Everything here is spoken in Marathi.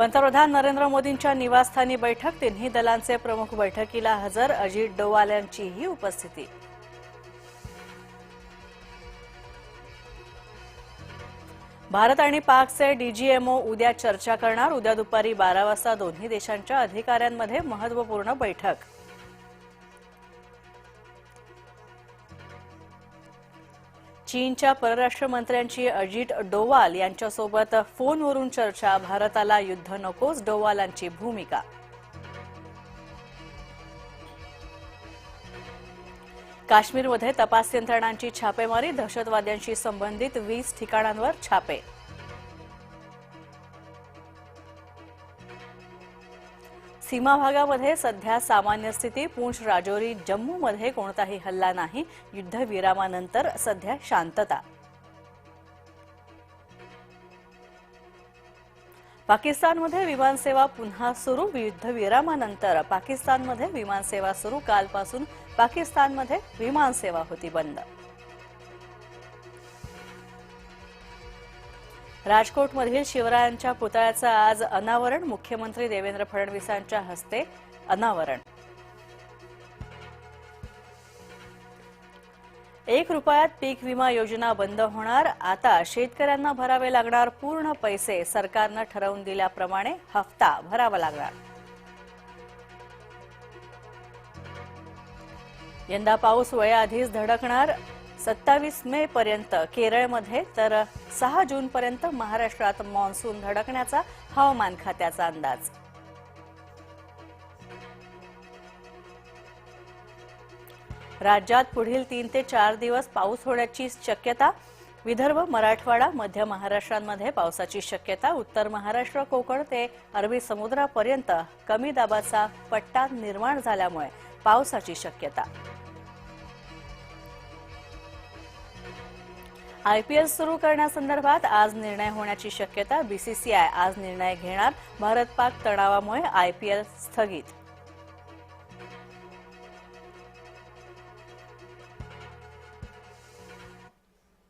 पंतप्रधान नरेंद्र मोदींच्या निवासस्थानी बैठक तिन्ही दलांचे प्रमुख बैठकीला हजर अजित डोवाल यांचीही उपस्थिती. भारत आणि पाकचे डीजीएमओ उद्या चर्चा करणार. उद्या दुपारी बारा वाजता दोन्ही देशांच्या अधिकाऱ्यांमध्ये महत्त्वपूर्ण बैठक. चीनच्या परराष्ट्र मंत्र्यांची अजित डोवाल यांच्यासोबत फोनवरून चर्चा भारताला युद्ध नकोच डोवालांची भूमिका. काश्मीरमध्ये तपास यंत्रणांची छापेमारी दहशतवाद्यांशी संबंधित वीस ठिकाणांवर छापे. सीमा भागामध्ये सध्या सामान्य स्थिती पूंछ राजौरी जम्मूमध्ये कोणताही हल्ला नाही. युद्धविरामानंतर सध्या शांतता. पाकिस्तानमध्ये विमानसेवा पुन्हा सुरू. युद्धविरामानंतर पाकिस्तानमध्ये विमानसेवा सुरू. कालपासून पाकिस्तानमध्ये विमानसेवा होती बंद. राजकोटमधील शिवरायांच्या पुतळ्याचं आज अनावरण. मुख्यमंत्री देवेंद्र फडणवीसांच्या हस्ते अनावरण. एक रुपयात पीक विमा योजना बंद होणार. आता शेतकऱ्यांना भरावे लागणार पूर्ण पैसे. सरकारनं ठरवून दिल्याप्रमाणे हप्ता भरावा लागणार. यंदा पाऊस वयाआधीच धडकणार. सत्तावीस मे पर्यंत केरळमध्ये तर सहा जून पर्यंत महाराष्ट्रात मान्सून धडकण्याचा हवामान खात्याचा अंदाज. राज्यात पुढील तीन ते चार दिवस पाऊस होण्याची शक्यता विदर्भ मराठवाडा मध्य महाराष्ट्रांमध्ये पावसाची शक्यता उत्तर महाराष्ट्र कोकण ते अरबी समुद्रापर्यंत कमी दाबाचा पट्टा निर्माण झाल्यामुळे पावसाची शक्यता. आयपीएल सुरू करण्यासंदर्भात आज निर्णय होण्याची शक्यता बीसीसीआय आज निर्णय घेणार. भारत पाक तणावामुळे आयपीएल स्थगित.